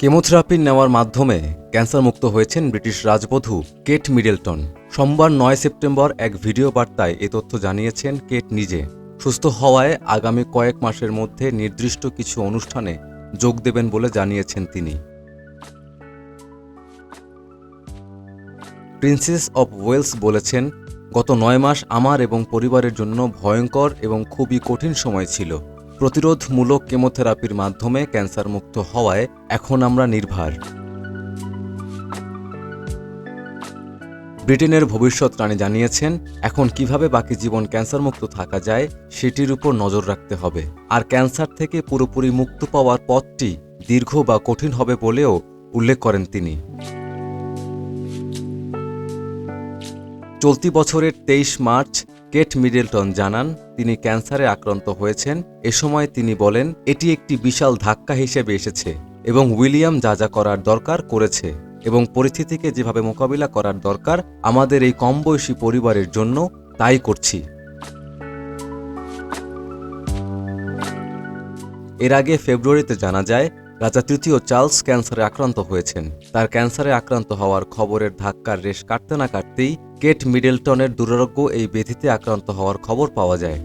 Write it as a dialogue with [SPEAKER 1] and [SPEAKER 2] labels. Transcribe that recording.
[SPEAKER 1] Chemotherapy নেওয়ার মাধ্যমে ক্যান্সারমুক্ত হয়েছেন ব্রিটিশ রাজবধূ কেট মিডলটন। সোমবার নয় সেপ্টেম্বর এক ভিডিও বার্তায় এ তথ্য জানিয়েছেন কেট নিজে। সুস্থ হওয়ায় আগামী কয়েক মাসের মধ্যে নির্দিষ্ট কিছু অনুষ্ঠানে যোগ দেবেন বলে জানিয়েছেন তিনি। প্রিন্সেস অব ওয়েলস বলেছেন, গত নয় মাস আমার এবং পরিবারের জন্য ভয়ঙ্কর এবং খুবই কঠিন সময় ছিল। প্রতিরোধমূলক কেমোথেরাপির মাধ্যমে ক্যান্সার মুক্ত হওয়ায় এখন আমরা নির্ভার। ব্রিটেনের ভবিষ্যৎ রানী জানিয়েছেন, এখন কীভাবে বাকি জীবন ক্যান্সারমুক্ত থাকা যায় সেটির উপর নজর রাখতে হবে। আর ক্যান্সার থেকে পুরোপুরি মুক্ত পাওয়ার পথটি দীর্ঘ বা কঠিন হবে বলেও উল্লেখ করেন তিনি। চলতি বছরের তেইশ মার্চ কেট মিডলটন জানান, তিনি ক্যান্সারে আক্রান্ত হয়েছেন। এ সময় তিনি বলেন, এটি একটি বিশাল ধাক্কা হিসেবে এসেছে এবং উইলিয়াম যা যা করার দরকার করেছে এবং পরিস্থিতিকে যেভাবে মোকাবিলা করার দরকার, আমাদের এই কম বয়সী পরিবারের জন্য তাই করছি। এর আগে ফেব্রুয়ারিতে জানা যায় রাজা তৃতীয় চার্লস ক্যান্সারে আক্রান্ত হয়েছেন। তার ক্যান্সারে আক্রান্ত হওয়ার খবরের ধাক্কার রেশ কাটতে না কাটতেই কেট মিডেলটনের দুরারোগ্য এই ব্যাধিতে আক্রান্ত হওয়ার খবর পাওয়া যায়।